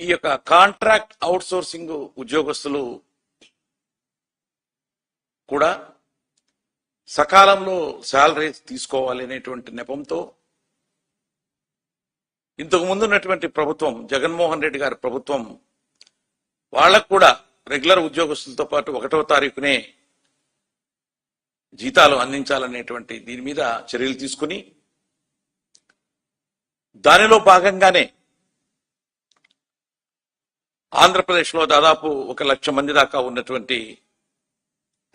ఈ యొక్క contract out sourcing ఉద్యోగస్తులు కూడా సకాలంలో శాలరీస్ తీసుకోవాలి అనేటువంటి నెపంతో ఇంతకు ముందు ఉన్నటువంటి ప్రభుత్వం జగన్మోహన్ రెడ్డి గారి ప్రభుత్వం వాళ్ళకు కూడా రెగ్యులర్ ఉద్యోగస్తులతో పాటు ఒకటవ తారీఖునే జీతాలు అందించాలనేటువంటి దీని మీద చర్యలు తీసుకుని దానిలో భాగంగానే ఆంధ్రప్రదేశ్లో దాదాపు ఒక లక్ష మంది దాకా ఉన్నటువంటి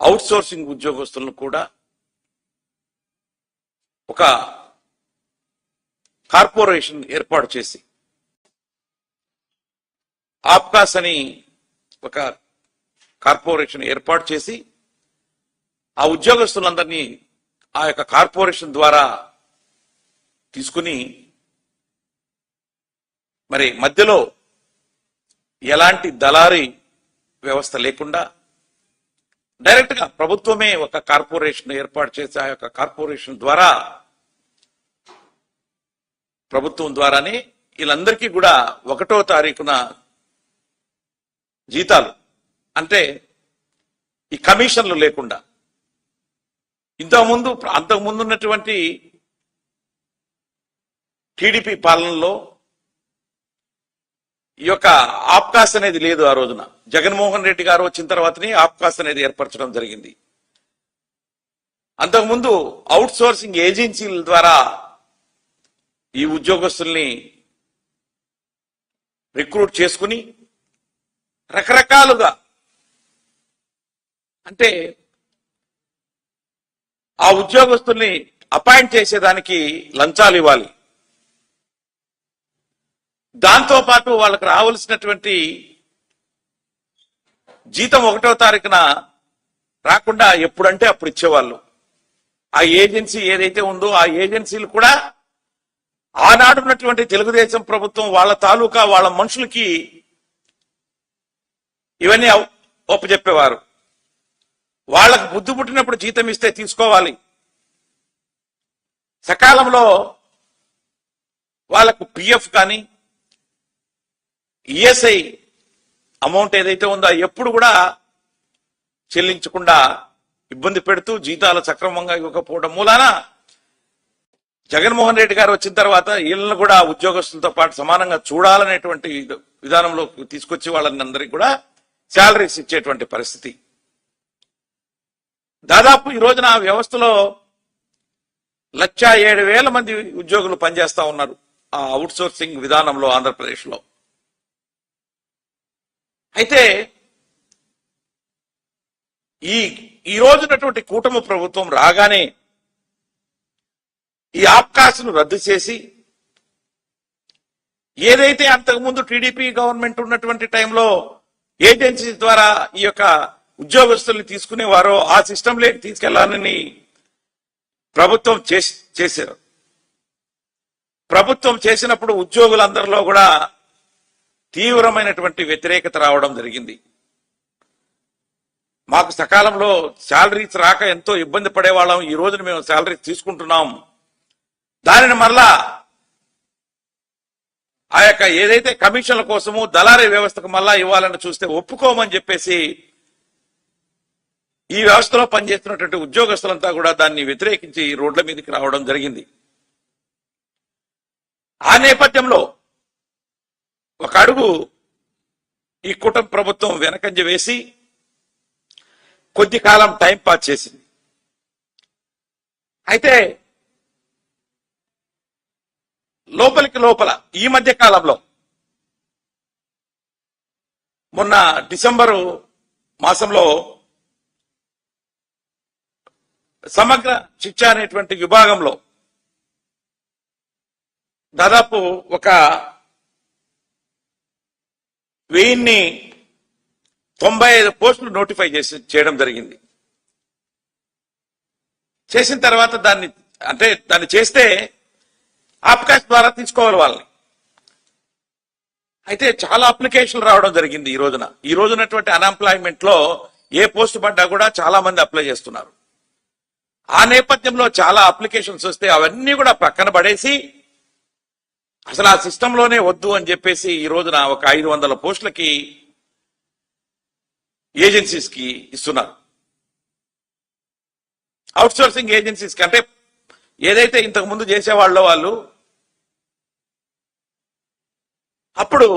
అవుట్సోర్సింగ్ ఉద్యోగస్తులను కూడా ఒక కార్పొరేషన్ ఏర్పాటు చేసి ఆప్కాస్ అని ఒక కార్పొరేషన్ ఏర్పాటు చేసి ఆ ఉద్యోగస్తులందరినీ ఆ యొక్క కార్పొరేషన్ ద్వారా తీసుకుని మరి మధ్యలో ఎలాంటి దళారీ వ్యవస్థ లేకుండా డైరెక్ట్గా ప్రభుత్వమే ఒక కార్పొరేషన్ ఏర్పాటు చేసి ఆ యొక్క కార్పొరేషన్ ద్వారా ప్రభుత్వం ద్వారానే వీళ్ళందరికీ కూడా ఒకటో తారీఖున జీతాలు. అంటే ఈ కమిషన్లు లేకుండా. ఇంతకుముందు అంతకుముందు ఉన్నటువంటి టీడీపీ పాలనలో ఈ యొక్క ఆప్కాస్ అనేది లేదు ఆ రోజున. జగన్మోహన్ రెడ్డి గారు వచ్చిన తర్వాతనే ఆప్కాస్ అనేది ఏర్పరచడం జరిగింది. అంతకుముందు అవుట్ సోర్సింగ్ ఏజెన్సీల ద్వారా ఈ ఉద్యోగస్తుల్ని రిక్రూట్ చేసుకుని రకరకాలుగా అంటే ఆ ఉద్యోగస్తుల్ని అపాయింట్ చేసేదానికి లంచాలు ఇవ్వాలి. దాంతో పాటు వాళ్ళకు రావాల్సినటువంటి జీతం ఒకటో తారీఖున రాకుండా ఎప్పుడంటే అప్పుడు ఇచ్చేవాళ్ళు. ఆ ఏజెన్సీ ఏదైతే ఉందో ఆ ఏజెన్సీలు కూడా ఆనాడు ఉన్నటువంటి తెలుగుదేశం ప్రభుత్వం వాళ్ళ తాలూకా వాళ్ళ మనుషులకి ఇవన్నీ ఒప్పచెప్పేవారు వాళ్ళకు బుద్ధి పుట్టినప్పుడు జీతం ఇస్తే తీసుకోవాలి. సకాలంలో వాళ్ళకు పిఎఫ్ కానీ ఈఎస్ఐ అమౌంట్ ఏదైతే ఉందో ఎప్పుడు కూడా చెల్లించకుండా ఇబ్బంది పెడుతూ జీతాలు సక్రమంగా ఇవ్వకపోవడం మూలాన జగన్మోహన్ రెడ్డి గారు వచ్చిన తర్వాత వీళ్ళని కూడా ఉద్యోగస్తులతో పాటు సమానంగా చూడాలనేటువంటి విధానంలో తీసుకొచ్చి వాళ్ళని అందరికీ కూడా శాలరీస్ ఇచ్చేటువంటి పరిస్థితి. దాదాపు ఈ రోజున ఆ వ్యవస్థలో లక్ష ఏడు వేల మంది ఉద్యోగులు పనిచేస్తా ఉన్నారు ఆ అవుట్ సోర్సింగ్ విధానంలో ఆంధ్రప్రదేశ్లో. అయితే ఈ ఈ రోజునటువంటి కూటమి ప్రభుత్వం రాగానే ఈ ఆప్కాస్ను రద్దు చేసి ఏదైతే అంతకుముందు టీడీపీ గవర్నమెంట్ ఉన్నటువంటి టైంలో ఏజెన్సీ ద్వారా ఈ యొక్క ఉద్యోగస్తుల్ని తీసుకునేవారో ఆ సిస్టంలోకి తీసుకెళ్ళాలని ప్రభుత్వం చేసి చేశారు. ప్రభుత్వం చేసినప్పుడు ఉద్యోగులందరిలో కూడా తీవ్రమైనటువంటి వ్యతిరేకత రావడం జరిగింది. మాకు సకాలంలో శాలరీస్ రాక ఎంతో ఇబ్బంది పడేవాళ్ళం. ఈ రోజున మేము శాలరీస్ తీసుకుంటున్నాం. దానిని మరలా ఆ యొక్క ఏదైతే కమిషన్ల కోసము దళారీ వ్యవస్థకు మళ్ళా ఇవ్వాలని చూస్తే ఒప్పుకోమని చెప్పేసి ఈ వ్యవస్థలో పనిచేస్తున్నటువంటి ఉద్యోగస్తులంతా కూడా దాన్ని వ్యతిరేకించి రోడ్ల మీదకి రావడం జరిగింది. ఆ నేపథ్యంలో ఒక ఈ కుటుంబ ప్రభుత్వం వెనకంజ వేసి కొద్ది కాలం టైం పాస్ చేసింది. అయితే లోపలికి లోపల ఈ మధ్య కాలంలో మొన్న డిసెంబరు మాసంలో సమగ్ర శిక్ష అనేటువంటి విభాగంలో దాదాపు ఒక వెయ్యిన్ని తొంభై ఐదు పోస్టులు నోటిఫై చేసి చేయడం జరిగింది. చేసిన తర్వాత దాన్ని అంటే దాన్ని చేస్తే ఆప్కాష్ ద్వారా తీసుకోవాలి వాళ్ళని. అయితే చాలా అప్లికేషన్లు రావడం జరిగింది ఈ రోజున. ఈ రోజునటువంటి అన్ఎంప్లాయ్మెంట్లో ఏ పోస్ట్ పడ్డా కూడా చాలా మంది అప్లై చేస్తున్నారు. ఆ నేపథ్యంలో చాలా అప్లికేషన్స్ వస్తే అవన్నీ కూడా పక్కన పడేసి అసలు ఆ సిస్టంలోనే వద్దు అని చెప్పేసి ఈ రోజున ఒక ఐదు వందల పోస్టులకి ఏజెన్సీస్కి ఇస్తున్నారు. అవుట్సోర్సింగ్ ఏజెన్సీస్కి అంటే ఏదైతే ఇంతకు ముందు చేసేవాళ్ళో వాళ్ళు అప్పుడు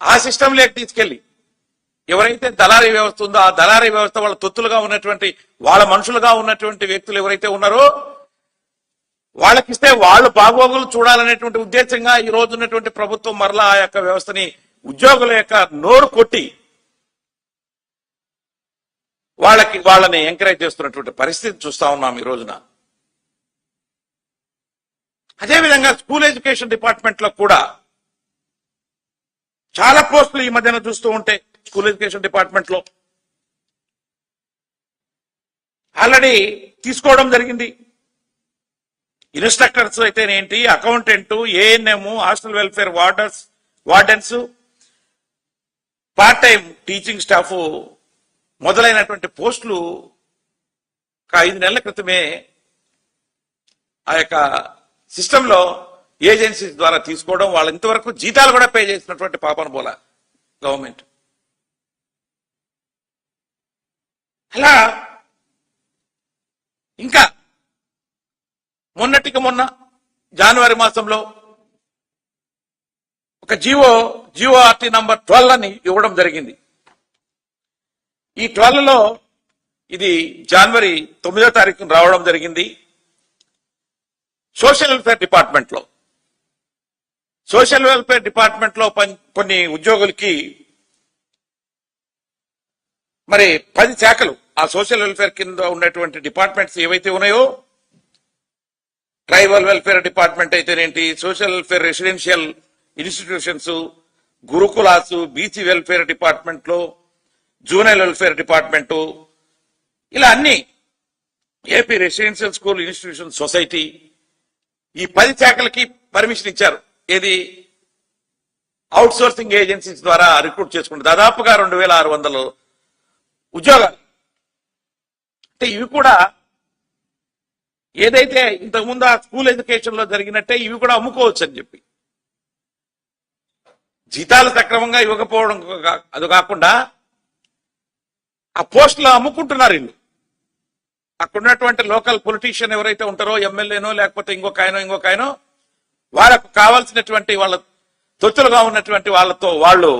ఆ సిస్టంలోకి తీసుకెళ్ళి ఎవరైతే దళారీ వ్యవస్థ ఉందో ఆ దళారీ వ్యవస్థ వాళ్ళ తొత్తులుగా ఉన్నటువంటి వాళ్ళ మనుషులుగా ఉన్నటువంటి వ్యక్తులు ఎవరైతే ఉన్నారో వాళ్ళకిస్తే వాళ్ళు బాగోగులు చూడాలనేటువంటి ఉద్దేశంగా ఈ రోజు ఉన్నటువంటి ప్రభుత్వం మరలా ఆ యొక్క వ్యవస్థని ఉద్యోగుల యొక్క నోరు కొట్టి వాళ్ళకి వాళ్ళని ఎంకరేజ్ చేస్తున్నటువంటి పరిస్థితి చూస్తా ఉన్నాం ఈ రోజున. అదేవిధంగా స్కూల్ ఎడ్యుకేషన్ డిపార్ట్మెంట్లో కూడా చాలా పోస్టులు ఈ మధ్యన చూస్తూ ఉంటే స్కూల్ ఎడ్యుకేషన్ డిపార్ట్మెంట్లో ఆల్రెడీ తీసుకోవడం జరిగింది. Instructors అయితేనేంటి? Accountant ANM hostel welfare warders wardens part time teaching staff మొదలైనటువంటి పోస్టులు ఒక ఐదు నెలల క్రితమే ఆ యొక్క సిస్టంలో ఏజెన్సీస్ ద్వారా తీసుకోవడం వాళ్ళు ఇంతవరకు జీతాలు కూడా పే చేసినటువంటి పాపన పోల గవర్నమెంట్. అలా ఇంకా మొన్నటికి మొన్న జనవరి మాసంలో ఒక GO GO RT number twelve అని ఇవ్వడం జరిగింది. ఈ ట్వెల్వ్లో ఇది జనవరి తొమ్మిదో తారీఖున రావడం జరిగింది. సోషల్ వెల్ఫేర్ డిపార్ట్మెంట్లో సోషల్ వెల్ఫేర్ డిపార్ట్మెంట్లో కొన్ని ఉద్యోగులకి మరి పది శాఖలు ఆ సోషల్ వెల్ఫేర్ కింద ఉన్నటువంటి డిపార్ట్మెంట్స్ ఏవైతే ఉన్నాయో tribal welfare department అయితేనేంటి social welfare residential institutions Gurukulas BC welfare డిపార్ట్మెంట్లో జూనియర్ జూనైల్ వెల్ఫేర్ డిపార్ట్మెంటు ఇలా అన్ని AP residential school institution society ఈ పది శాఖలకి పర్మిషన్ ఇచ్చారు. ఏది? అవుట్ సోర్సింగ్ ఏజెన్సీస్ ద్వారా రిక్రూట్ చేసుకుంటారు దాదాపుగా రెండు వేల ఆరు వందలు ఉద్యోగాలు. అంటే ఇవి కూడా ఏదైతే ఇంతకుముందు ఆ స్కూల్ ఎడ్యుకేషన్లో జరిగినట్టే ఇవి కూడా అమ్ముకోవచ్చు అని చెప్పి. జీతాలు సక్రమంగా ఇవ్వకపోవడం అది కాకుండా ఆ పోస్టులు అమ్ముకుంటున్నారు వీళ్ళు. అక్కడ ఉన్నటువంటి లోకల్ పొలిటీషియన్ ఎవరైతే ఉంటారో ఎమ్మెల్యేనో లేకపోతే ఇంకొక ఆయనో ఇంకొక ఆయనో వాళ్ళకు కావాల్సినటువంటి వాళ్ళ తొత్తులుగా ఉన్నటువంటి వాళ్ళతో వాళ్ళు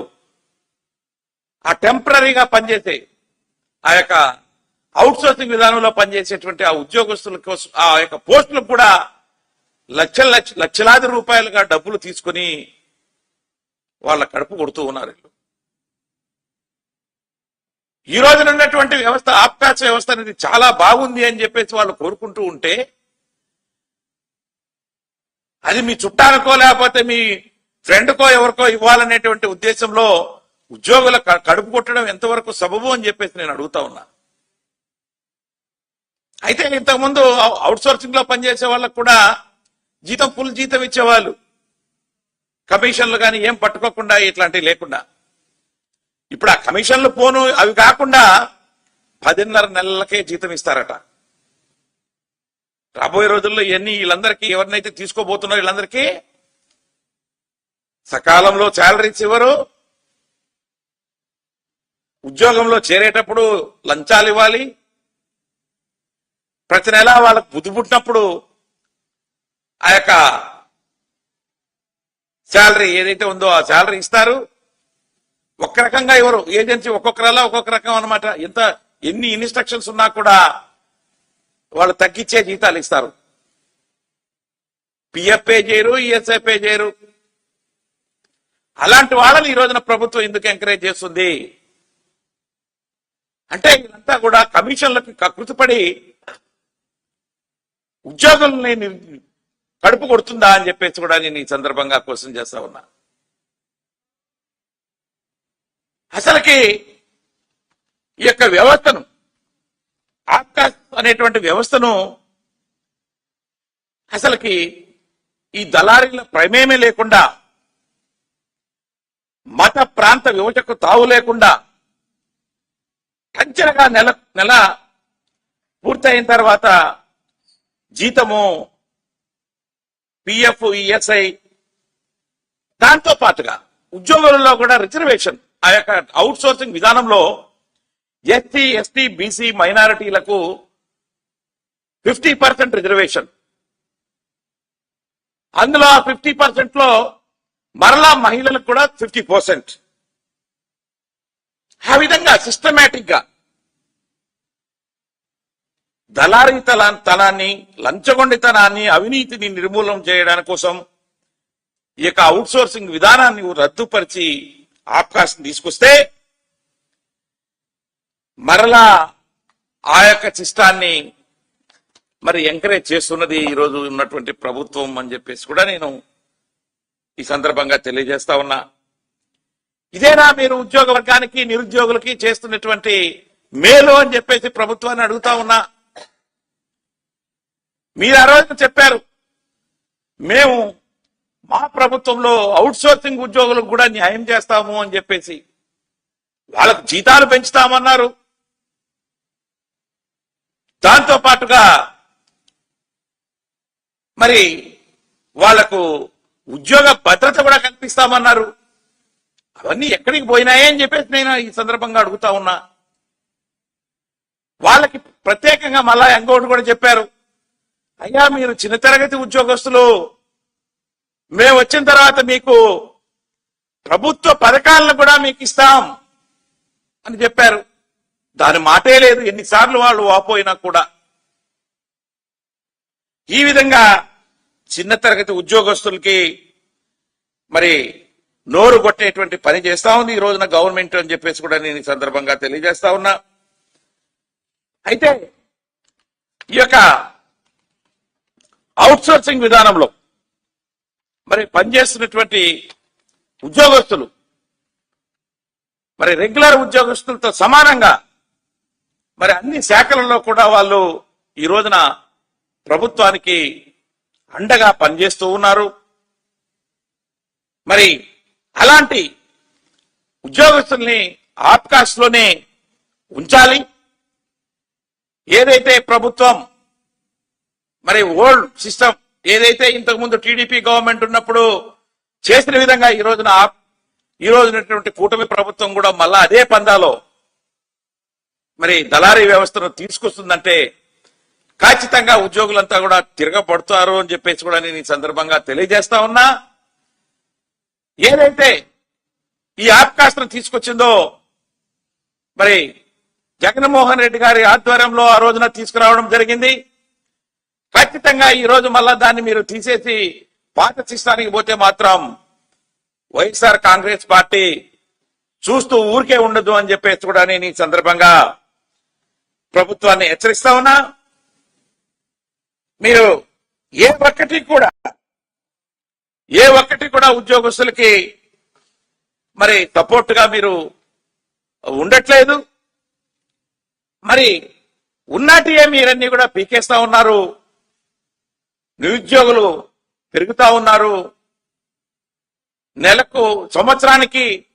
ఆ టెంపరీగా పనిచేసే ఆ యొక్క అవుట్ సోర్సింగ్ విధానంలో పనిచేసేటువంటి ఆ ఉద్యోగస్తుల కోసం ఆ యొక్క పోస్టులకు కూడా లక్షల లక్ష లక్షలాది రూపాయలుగా డబ్బులు తీసుకొని వాళ్ళ కడుపు కొడుతూ ఉన్నారు ఈ రోజున ఉన్నటువంటి వ్యవస్థ ఆప్కాస్ వ్యవస్థ అనేది చాలా బాగుంది అని చెప్పేసి వాళ్ళు కోరుకుంటూ ఉంటే అది మీ చుట్టాలకో లేకపోతే మీ ఫ్రెండ్కో ఎవరికో ఇవ్వాలనేటువంటి ఉద్దేశంలో ఉద్యోగుల కడుపు కొట్టడం ఎంతవరకు సబబు అని చెప్పేసి నేను అడుగుతా ఉన్నా. అయితే ఇంతకుముందు అవుట్ సోర్సింగ్లో పనిచేసే వాళ్ళకు కూడా జీతం ఫుల్ జీతం ఇచ్చేవాళ్ళు. కమిషన్లు కానీ ఏం పట్టుకోకుండా ఇట్లాంటివి లేకుండా. ఇప్పుడు ఆ కమిషన్లు పోను అవి కాకుండా పదిన్నర నెలలకే జీతం ఇస్తారట. రాబోయే రోజుల్లో ఇవన్నీ వీళ్ళందరికీ ఎవరినైతే తీసుకోబోతున్నారో వీళ్ళందరికీ సకాలంలో శాలరీస్ ఇవ్వరు ఉద్యోగంలో చేరేటప్పుడు లంచాలు ఇవ్వాలి. ప్రతి నెల వాళ్ళకు బుద్ధి పుట్టినప్పుడు ఆ యొక్క శాలరీ ఏదైతే ఉందో ఆ శాలరీ ఇస్తారు. ఒక్క రకంగా ఇవ్వరు ఏజెన్సీ ఒక్కొక్కరలా ఒక్కొక్క రకం అన్నమాట. ఎంత ఎన్ని ఇన్స్ట్రక్షన్స్ ఉన్నా కూడా వాళ్ళు తగ్గించే జీతాలు ఇస్తారు. పిఎఫ్ పే చేయరు ఈఎస్ఐ పే చేయరు. అలాంటి వాళ్ళని ఈ రోజున ప్రభుత్వం ఎందుకు ఎంకరేజ్ చేస్తుంది? అంటే వీళ్ళంతా కూడా కమిషన్లకు కకృతిపడి ఉద్యోగుల్ని కడుపు కొడుతుందా అని చెప్పేసి కూడా నేను ఈ సందర్భంగా క్వశ్చన్ చేస్తా ఉన్నా. అసలుకి ఈ యొక్క వ్యవస్థను ఆకాశ్ అనేటువంటి వ్యవస్థను అసలుకి ఈ దళారీల ప్రమేమే లేకుండా మత ప్రాంత వివచకు తావు లేకుండా కంచెనగా నెల నెల పూర్తయిన తర్వాత జీతము పిఎఫ్ ఈఎస్ఐ దాంతో పాటుగా ఉద్యోగులలో కూడా రిజర్వేషన్ ఆ యొక్క అవుట్ సోర్సింగ్ విధానంలో ఎస్సీ ఎస్టీ బీసీ మైనారిటీలకు ఫిఫ్టీ పర్సెంట్ రిజర్వేషన్. అందులో ఆ ఫిఫ్టీ పర్సెంట్లో మరలా మహిళలకు కూడా ఫిఫ్టీ పర్సెంట్. ఆ విధంగా సిస్టమేటిక్గా దళారీ తలా- తనాన్ని లంచగొండితనాన్ని అవినీతిని నిర్మూలన చేయడానికి కోసం ఈ యొక్క అవుట్సోర్సింగ్ విధానాన్ని రద్దుపరిచి అవకాశం తీసుకొస్తే మరలా ఆ యొక్క చిష్టాన్ని మరి ఎంకరేజ్ చేస్తున్నది ఈ రోజు ఉన్నటువంటి ప్రభుత్వం అని చెప్పేసి కూడా నేను ఈ సందర్భంగా తెలియజేస్తా ఉన్నా. ఇదేనా మీరు ఉద్యోగ వర్గానికి నిరుద్యోగులకి చేస్తున్నటువంటి మేలు అని చెప్పేసి ప్రభుత్వాన్ని అడుగుతా ఉన్నా. మీరు ఆ రోజు చెప్పారు. మేము మా ప్రభుత్వంలో అవుట్ సోర్సింగ్ ఉద్యోగులకు కూడా న్యాయం చేస్తాము అని చెప్పేసి. వాళ్ళకు జీతాలు పెంచుతామన్నారు. దాంతో పాటుగా మరి వాళ్ళకు ఉద్యోగ భద్రత కూడా కల్పిస్తామన్నారు. అవన్నీ ఎక్కడికి పోయినాయే అని చెప్పేసి నేను ఈ సందర్భంగా అడుగుతా ఉన్నా. వాళ్ళకి ప్రత్యేకంగా మళ్ళా ఇంకోటి కూడా చెప్పారు. అయ్యా మీరు చిన్న తరగతి ఉద్యోగస్తులు. మేము వచ్చిన తర్వాత మీకు ప్రభుత్వ పథకాలను కూడా మీకు ఇస్తాం అని చెప్పారు. దాని మాటే లేదు ఎన్నిసార్లు వాళ్ళు వాపోయినా కూడా. ఈ విధంగా చిన్న తరగతి ఉద్యోగస్తులకి మరి నోరు కొట్టేటువంటి పని చేస్తా ఉంది ఈ రోజున గవర్నమెంట్ అని చెప్పేసి కూడా నేను ఈ సందర్భంగా తెలియజేస్తా ఉన్నా. అయితే ఈ యొక్క అవుట్సోర్సింగ్ విధానంలో మరి పనిచేస్తున్నటువంటి ఉద్యోగస్తులు మరి రెగ్యులర్ ఉద్యోగస్తులతో సమానంగా మరి అన్ని శాఖలలో కూడా వాళ్ళు ఈ రోజున ప్రభుత్వానికి అండగా పనిచేస్తూ ఉన్నారు. మరి అలాంటి ఉద్యోగస్తుల్ని ఆప్కాస్ట్లోనే ఉంచాలి. ఏదైతే ప్రభుత్వం మరి ఓల్డ్ సిస్టమ్ ఏదైతే ఇంతకు ముందు టీడీపీ గవర్నమెంట్ ఉన్నప్పుడు చేసిన విధంగా ఈ రోజున ఈ రోజునటువంటి కూటమి ప్రభుత్వం కూడా మళ్ళా అదే పందాలో మరి దళారీ వ్యవస్థను తీసుకొస్తుందంటే ఖచ్చితంగా ఉద్యోగులంతా కూడా తిరగబడతారు అని చెప్పేసి కూడా నేను ఈ సందర్భంగా తెలియజేస్తా ఉన్నా. ఏదైతే ఈ ఆప్కాస్ట్ను తీసుకొచ్చిందో మరి జగన్మోహన్ రెడ్డి గారి ఆధ్వర్యంలో ఆ రోజున తీసుకురావడం జరిగింది. ఖచ్చితంగా ఈ రోజు మళ్ళా దాన్ని మీరు తీసేసి పాత సిస్టానికి పోతే మాత్రం వైఎస్ఆర్ కాంగ్రెస్ పార్టీ చూస్తూ ఊరికే ఉండదు అని చెప్పేసి కూడా నేను ఈ సందర్భంగా ప్రభుత్వాన్ని హెచ్చరిస్తా ఉన్నా. మీరు ఏ ఒక్కటి కూడా ఏ ఒక్కటి కూడా ఉద్యోగస్తులకి మరి సపోర్ట్గా మీరు ఉండట్లేదు. మరి ఉన్నటియే మీరన్నీ కూడా పీకేస్తా ఉన్నారు. నిరుద్యోగులు పెరుగుతా ఉన్నారు. నెలకు సంవత్సరానికి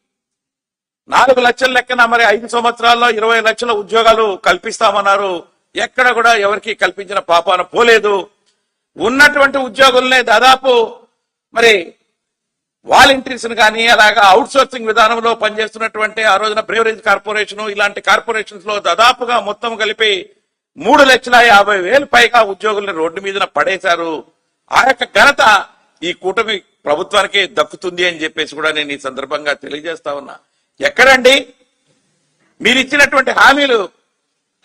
నాలుగు లక్షల లెక్కన మరి ఐదు సంవత్సరాల్లో ఇరవై లక్షల ఉద్యోగాలు కల్పిస్తామన్నారు. ఎక్కడ కూడా ఎవరికి కల్పించిన పాపాన పోలేదు. ఉన్నటువంటి ఉద్యోగుల్నే దాదాపు మరి వాలంటీర్స్ కానీ అలాగా అవుట్ సోర్సింగ్ విధానంలో పనిచేస్తున్నటువంటి ఆ రోజున బ్రేవరేజ్ కార్పొరేషన్ ఇలాంటి కార్పొరేషన్స్లో దాదాపుగా మొత్తం కలిపి మూడు లక్షల యాభై వేలు పైగా ఉద్యోగుల్ని రోడ్డు మీద పడేశారు. ఆ యొక్క ఘనత ఈ కూటమి ప్రభుత్వానికి దక్కుతుంది అని చెప్పేసి కూడా నేను ఈ సందర్భంగా తెలియజేస్తా ఉన్నా. ఎక్కడండి? మీరు ఇచ్చినటువంటి హామీలు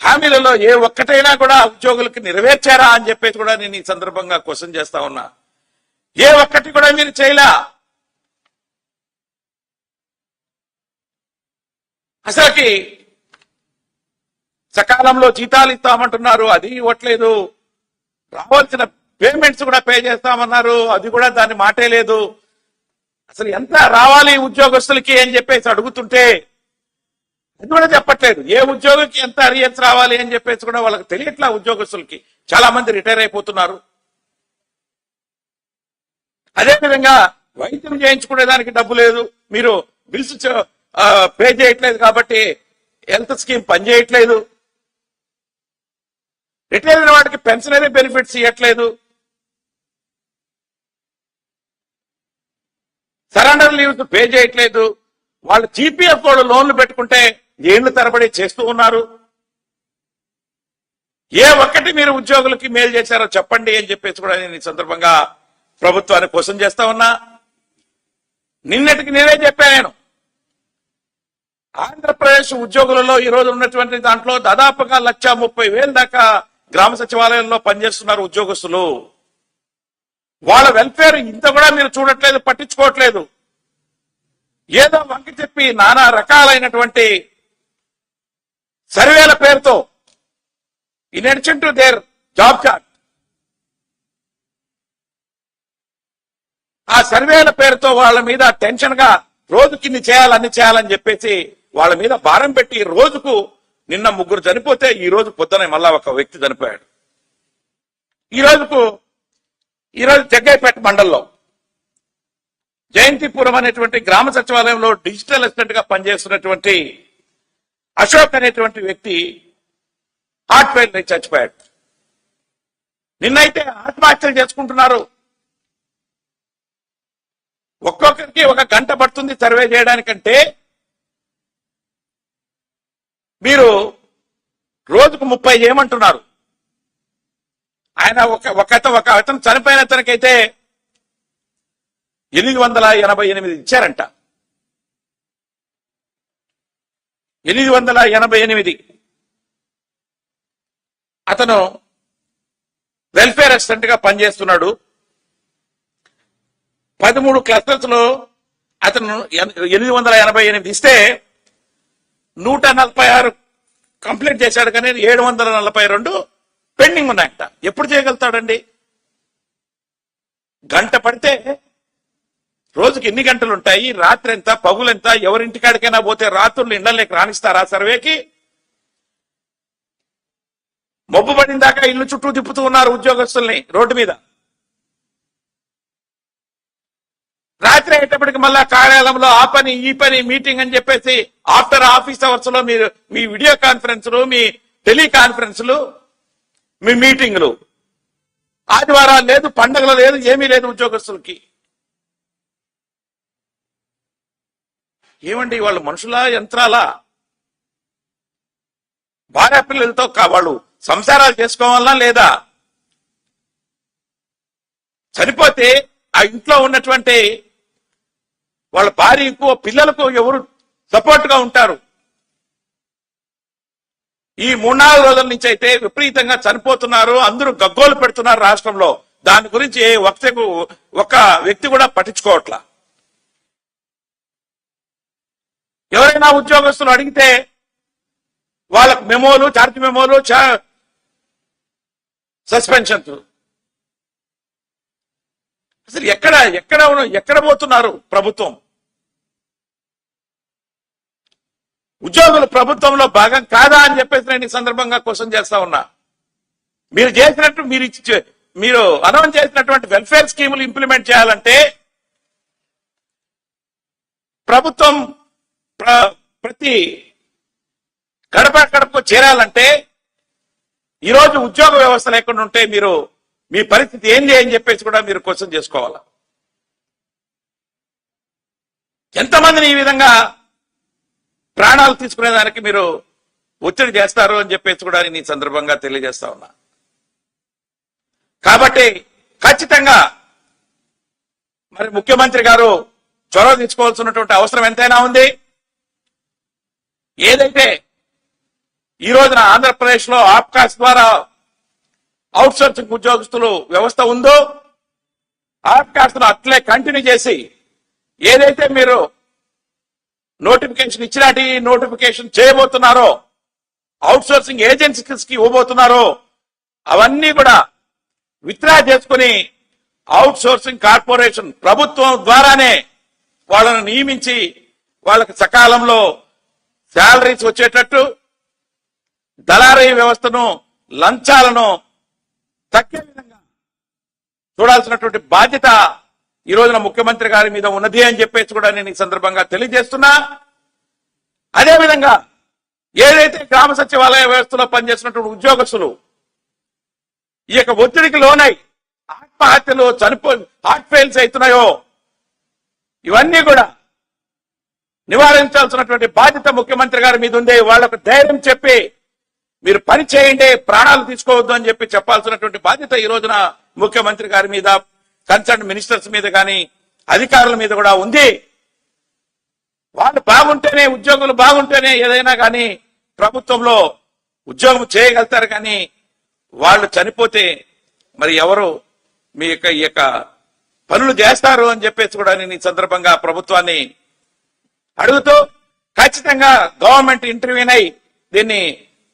హామీలలో ఏ ఒక్కటైనా కూడా ఉద్యోగులకు నెరవేర్చారా అని చెప్పేసి కూడా నేను ఈ సందర్భంగా క్వశ్చన్ చేస్తా ఉన్నా. ఏ ఒక్కటి కూడా మీరు చేయలా? అసలుకి సకాలంలో జీతాలు ఇస్తామంటున్నారు అది ఇవ్వట్లేదు. రావాల్సిన పేమెంట్స్ కూడా పే చేస్తామన్నారు అది కూడా దాని మాటే లేదు. అసలు ఎంత రావాలి ఉద్యోగస్తులకి అని చెప్పేసి అడుగుతుంటే అది కూడా చెప్పట్లేదు. ఏ ఉద్యోగికి ఎంత అరియన్స్ రావాలి అని చెప్పేసి కూడా వాళ్ళకి తెలియట్లా ఉద్యోగస్తులకి. చాలా మంది రిటైర్ అయిపోతున్నారు. అదే విధంగా వైద్యం చేయించుకునే దానికి డబ్బు లేదు. మీరు బిల్స్ పే చేయట్లేదు కాబట్టి హెల్త్ స్కీమ్ పనిచేయట్లేదు. రిటైర్ అయిన పెన్షన్ పెన్షనరీ బెనిఫిట్స్ ఇవ్వట్లేదు సరెండర్ లీవ్స్ పే చేయట్లేదు. వాళ్ళు జీపీఎఫ్ వాళ్ళు లోన్లు పెట్టుకుంటే ఏళ్ళు తరబడి చేస్తూ ఉన్నారు. ఏ ఒక్కటి మీరు ఉద్యోగులకి మేలు చేశారో చెప్పండి అని చెప్పేసి కూడా నేను ఈ సందర్భంగా ప్రభుత్వాన్ని క్వశ్చన్ చేస్తా ఉన్నా. నిన్నటికి నేనే చెప్పాను నేను. ఆంధ్రప్రదేశ్ ఉద్యోగులలో ఈ రోజు ఉన్నటువంటి దాంట్లో దాదాపుగా లక్ష ముప్పై వేలు దాకా గ్రామ సచివాలయంలో పనిచేస్తున్నారు ఉద్యోగస్తులు. వాళ్ళ వెల్ఫేర్ ఇంత కూడా మీరు చూడట్లేదు పట్టించుకోవట్లేదు. ఏదో వంకి చెప్పి నానా రకాలైనటువంటి సర్వేల పేరుతో in addition to their job chart ఆ సర్వేల పేరుతో వాళ్ళ మీద టెన్షన్గా రోజుకి ఇన్ని చేయాలి చేయాలని చెప్పేసి వాళ్ళ మీద భారం పెట్టి రోజుకు నిన్న ముగ్గురు చనిపోతే ఈ రోజు పొద్దున మళ్ళా ఒక వ్యక్తి చనిపోయాడు. ఈ రోజుకు ఈ రోజు జగ్గైపేట మండల్లో జయంతిపురం అనేటువంటి గ్రామ సచివాలయంలో డిజిటల్ అసిస్టెంట్గా పనిచేస్తున్నటువంటి అశోక్ అనేటువంటి వ్యక్తి హార్ట్ ఫెయిల్ చచ్చిపోయాడు. నిన్నైతే ఆత్మహత్యలు చేసుకుంటున్నారు. ఒక్కొక్కరికి ఒక గంట పడుతుంది సర్వే చేయడానికంటే మీరు రోజుకు ముప్పై చేయమంటున్నారు. ఆయన ఒక ఒక ఒక అతను చనిపోయిన అతనికైతే ఎనిమిది వందల ఎనభై ఎనిమిది ఇచ్చారంట. ఎనిమిది వందల ఎనభై ఎనిమిది. అతను వెల్ఫేర్ అసిస్టెంట్గా పనిచేస్తున్నాడు. పదమూడు క్లస్టర్స్లో అతను ఎనిమిది వందల ఎనభై ఎనిమిది ఇస్తే నూట నలభై ఆరు కంప్లీట్ చేశాడు కానీ ఏడు వందల నలభై రెండు పెండింగ్ ఉన్నాయంట. ఎప్పుడు చేయగలుగుతాడండి? గంట పడితే రోజుకి ఎన్ని గంటలు ఉంటాయి? రాత్రి ఎంత? పగులెంత ఎవరింటికాడికైనా పోతే రాత్రులు ఇండలేక రాణిస్తారా సర్వేకి? మబ్బు పడిన దాకా ఇల్లు చుట్టూ తిప్పుతూ ఉన్నారు ఉద్యోగస్తుల్ని రోడ్డు మీద. రాత్రి అయ్యేటప్పటికి మళ్ళా కార్యాలయంలో ఆ పని ఈ పని మీటింగ్ అని చెప్పేసి ఆఫ్టర్ ఆఫీస్ అవర్స్లో మీరు మీ వీడియో కాన్ఫరెన్స్లు మీ టెలికాన్ఫరెన్స్లు మీ మీటింగ్లు. ఆదివారాలు లేదు పండగలు లేదు ఏమీ లేదు ఉద్యోగస్తులకి. ఏమండి వాళ్ళు మనుషుల యంత్రాలా? భార్య పిల్లలతో వాళ్ళు సంసారాలు చేసుకోవాలా లేదా? చనిపోతే ఆ ఇంట్లో ఉన్నటువంటి వాళ్ళ భార్యకు పిల్లలకు ఎవరు సపోర్ట్గా ఉంటారు? ఈ మూడు నాలుగు రోజుల నుంచి అయితే విపరీతంగా చనిపోతున్నారు అందరూ గగ్గోలు పెడుతున్నారు రాష్ట్రంలో. దాని గురించి ఏ ఒక్కకు ఒక వ్యక్తి కూడా పట్టించుకోవట్లా. ఎవరైనా ఉద్యోగస్తులు అడిగితే వాళ్ళకు మెమోలు చార్జ్ మెమోలు సస్పెన్షన్స్. అసలు ఎక్కడ ఎక్కడ ఉన్న- ఎక్కడ పోతున్నారు ప్రభుత్వం? ఉద్యోగులు ప్రభుత్వంలో భాగం కాదా అని చెప్పేసి నేను ఈ సందర్భంగా క్వశ్చన్ చేస్తా ఉన్నా. మీరు చేసినట్టు మీరు ఇచ్చి మీరు అనౌన్స్ చేసినటువంటి వెల్ఫేర్ స్కీములు ఇంప్లిమెంట్ చేయాలంటే ప్రభుత్వం ప్ర- ప్రతి గడప గడపకు చేరాలంటే ఈరోజు ఉద్యోగ వ్యవస్థ లేకుండా ఉంటే మీరు మీ పరిస్థితి ఏంది అని చెప్పేసి కూడా మీరు క్వశ్చన్ చేసుకోవాలి? ఎంతమందిని ఈ విధంగా ప్రాణాలు తీసుకునేదానికి మీరు ఒత్తిడి చేస్తారు అని చెప్పేసి కూడా నేను ఈ సందర్భంగా తెలియజేస్తా ఉన్నా. కాబట్టి ఖచ్చితంగా మరి ముఖ్యమంత్రి గారు చొరవ తీసుకోవాల్సినటువంటి అవసరం ఎంతైనా ఉంది. ఏదైతే ఈ రోజున ఆంధ్రప్రదేశ్లో ఆప్కాస్ ద్వారా అవుట్ సోర్సింగ్ ఉద్యోగస్తులు వ్యవస్థ ఉందో ఆప్కాస్ అట్లే కంటిన్యూ చేసి ఏదైతే మీరు నోటిఫికేషన్ ఇచ్చినటి నోటిఫికేషన్ చేయబోతున్నారో అవుట్ సోర్సింగ్ ఏజెన్సీస్కి ఇవ్వబోతున్నారో అవన్నీ కూడా విత్డ్రా చేసుకుని అవుట్ సోర్సింగ్ కార్పొరేషన్ ప్రభుత్వం ద్వారానే వాళ్ళను నియమించి వాళ్ళకి సకాలంలో శాలరీస్ వచ్చేటట్టు దళారీ వ్యవస్థను లంచాలను తక్కే విధంగా చూడాల్సినటువంటి బాధ్యత ఈ రోజున ముఖ్యమంత్రి గారి మీద ఉన్నది అని చెప్పేసి కూడా నేను ఈ సందర్భంగా తెలియజేస్తున్నా. అదేవిధంగా ఏదైతే గ్రామ సచివాలయ వ్యవస్థలో పనిచేసినటువంటి ఉద్యోగస్తులు ఈ యొక్క ఒత్తిడికి లోనై ఆత్మహత్యలు చనిపో హార్ట్ ఫెయిల్స్ అవుతున్నాయో ఇవన్నీ కూడా నివారించాల్సినటువంటి బాధ్యత ముఖ్యమంత్రి గారి మీద ఉంది వాళ్ళకు ధైర్యం చెప్పి మీరు పని చేయండి ప్రాణాలు తీసుకోవద్దు అని చెప్పి చెప్పాల్సినటువంటి బాధ్యత ఈ రోజున ముఖ్యమంత్రి గారి మీద కన్సర్న్ మినిస్టర్స్ మీద కానీ అధికారుల మీద కూడా ఉంది. వాళ్ళు బాగుంటేనే ఉద్యోగులు బాగుంటేనే ఏదైనా కానీ ప్రభుత్వంలో ఉద్యోగం చేయగలుగుతారు కానీ వాళ్ళు చనిపోతే మరి ఎవరు మీ యొక్క ఈ యొక్క పనులు చేస్తారు అని చెప్పేసి కూడా నేను ఈ సందర్భంగా ప్రభుత్వాన్ని అడుగుతూ ఖచ్చితంగా గవర్నమెంట్ ఇంటర్వ్యూనై దీన్ని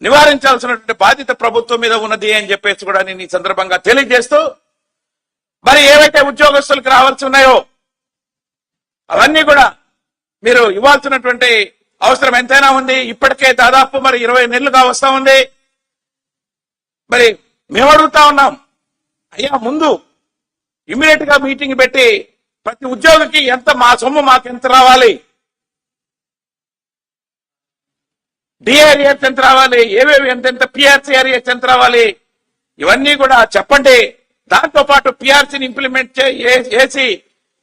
నివారించాల్సినటువంటి బాధ్యత ప్రభుత్వం మీద ఉన్నది అని చెప్పేసి కూడా నేను ఈ సందర్భంగా తెలియజేస్తూ మరి ఏవైతే ఉద్యోగస్తులకు రావాల్సి ఉన్నాయో అవన్నీ కూడా మీరు ఇవ్వాల్సినటువంటి అవసరం ఎంతైనా ఉంది. ఇప్పటికే దాదాపు మరి ఇరవై నెలలుగా వస్తా ఉంది. మరి మేము అడుగుతా ఉన్నాం అయ్యా ముందు ఇమీడియట్గా మీటింగ్ పెట్టి ప్రతి ఉద్యోగికి ఎంత మా సొమ్ము మాకు ఎంత రావాలి? డిఆర్ఎస్ ఎంత రావాలి ఏవేవి ఎంతెంత ఎంత పిఆర్సీ ఎంత రావాలి ఇవన్నీ కూడా చెప్పండి. దాంతో పాటు పిఆర్సీని ఇంప్లిమెంట్ చేసి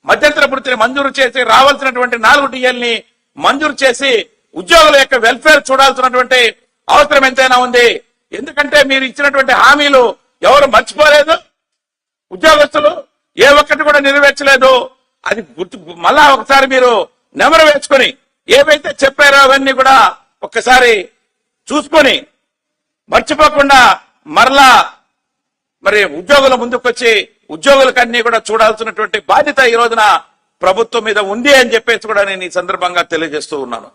మధ్యంతర వృత్తిని మంజూరు చేసి రావాల్సినటువంటి నాలుగు డిఎల్ని మంజూరు చేసి ఉద్యోగుల యొక్క వెల్ఫేర్ చూడాల్సినటువంటి అవసరం ఎంతైనా ఉంది. ఎందుకంటే మీరు ఇచ్చినటువంటి హామీలు ఎవరు మర్చిపోలేదు? ఉద్యోగస్తులు ఏ ఒక్కటి కూడా నెరవేర్చలేదు. అది గుర్తు మళ్ళా ఒకసారి మీరు నెమరు వేసుకొని ఏవైతే చెప్పారో అవన్నీ కూడా ఒక్కసారి చూసుకొని మర్చిపోకుండా మరలా మరి ఉద్యోగుల ముందుకొచ్చి ఉద్యోగులకన్నీ కూడా చూడాల్సినటువంటి బాధ్యత ఈ రోజున ప్రభుత్వం మీద ఉంది అని చెప్పేసి కూడా నేను ఈ సందర్భంగా తెలియజేస్తూ ఉన్నాను.